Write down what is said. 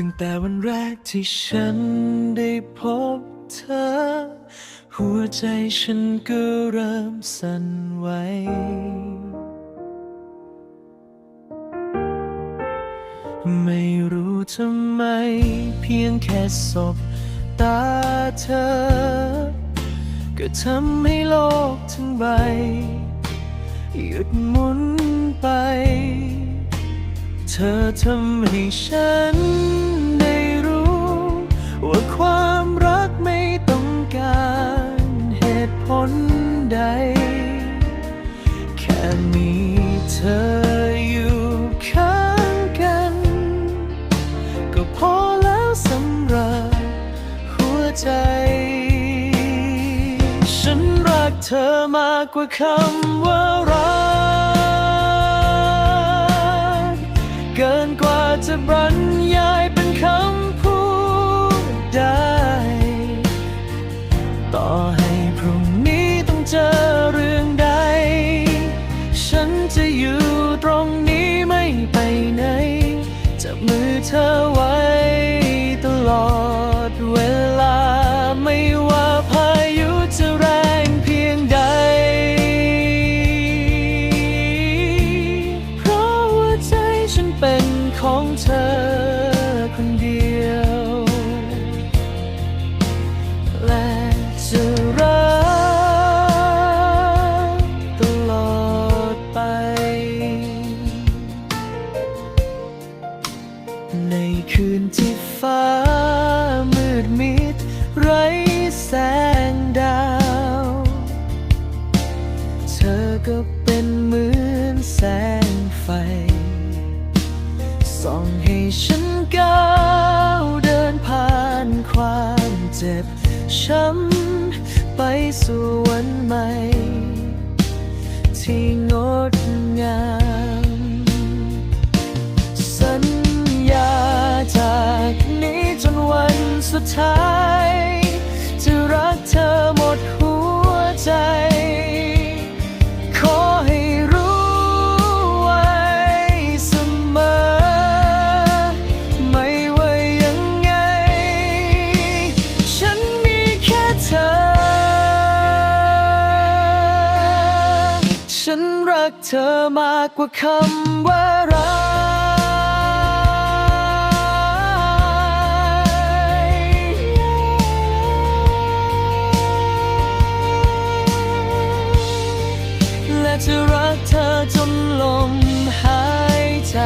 ตั้งแต่วันแรกที่ฉันได้พบเธอ หัวใจฉันก็เริ่มสั่นไหวไม่รู้ทำไม เพียงแค่สบตาเธอ ก็ทำให้โลกทั้งใบ หยุดหมุนไป เธอทำให้ฉัน ค่มีเธออยู่ข้างกัน ก็พอแล้วสำหรับหัวใจ ฉันรักเธอมากกว่าคำว่ารัก เกินกว่าจะบรรยายเป็นคำพูดได้ ต่อให้พรุ่งนี้ต้องเจอ มือเธอไว้ตลอดเวลาไม่ว่าพายุจะแรงเพียงใด เพราะว่าใจฉันเป็นของเธอ คืนที่ฟ้ามืดมิด ไร้แสงดาว เธอก็เป็นเหมือนแสงไฟ ส่องให้ฉันก้าวเดินผ่านความเจ็บช้ำไปสู่วันใหม่ ที่งดงาม สุดท้าย จะรักเธอหมดหัวใจ ขอให้รู้ไว้เสมอ ไม่ว่ายังไง ฉันมีแค่เธอ ฉันรักเธอมากกว่าคำว่ารัก จะรักเธอจนลมหายใจ